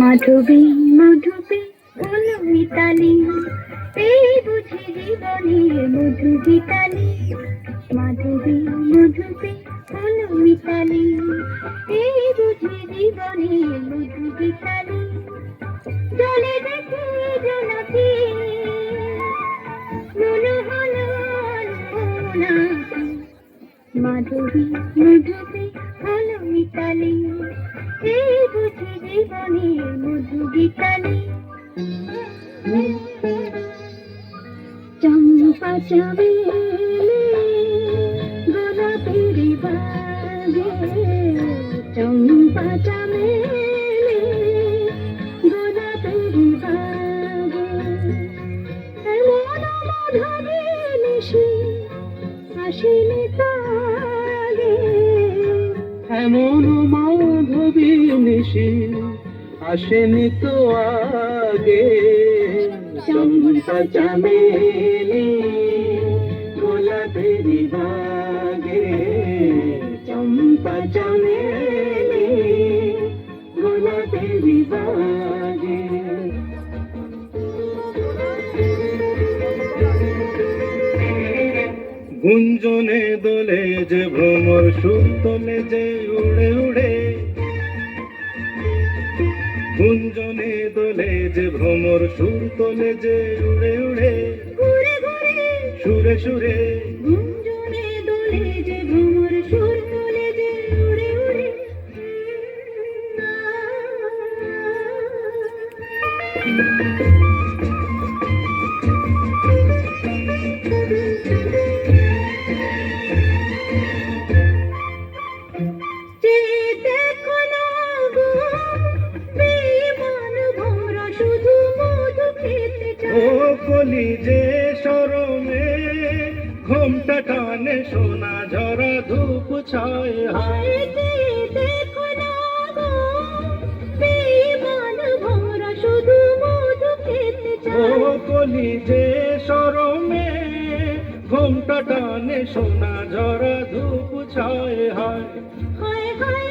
মাধবী মধুপে হলো মিতালি। এই বুঝি জীবনের মধু গীতালি মাধবী মধুপে হলো মিতালি। এই বুঝি জীবনের মধু গীতালি জলে দেখে জনকে মনে হলো নাকি মাধবী মধুপে হলো মিতালি। এই বুঝি জীবনে গীতালি চম্পা চামেলে গোলাপের বাগে। চম্পা চামেলে গোলাপের বাগে। এমন মধুরে নিশি আসিলে তাগে। এমন মাধবী নিশি আসেনি তো আগে। চম্পা চামেলি বাগে চম্পা চামেলি গোলাপেরি বাগে গুঞ্জনে দোলে যে ভ্রমর সুর তোলে যে উড়ে উড়ে গুঞ্জনে দোলে যে ভ্রমর সুর তোলে যে উড়ে উড়ে। ঘুরে ঘুরে। সুরে সুরে। গুঞ্জনে দোলে যে ভ্রমর সুর তোলে যে উড়ে উড়ে। যে কলি যে সরমে ঘোমটা টানে সোনা ঝরা ধূপ ছায় হায়। যে দেখো না গো, শুধু মধু খেতে কলি যে সরমে ঘোমটা টানে সোনা ঝরা ধূপ ছায় হায়। হায় হায়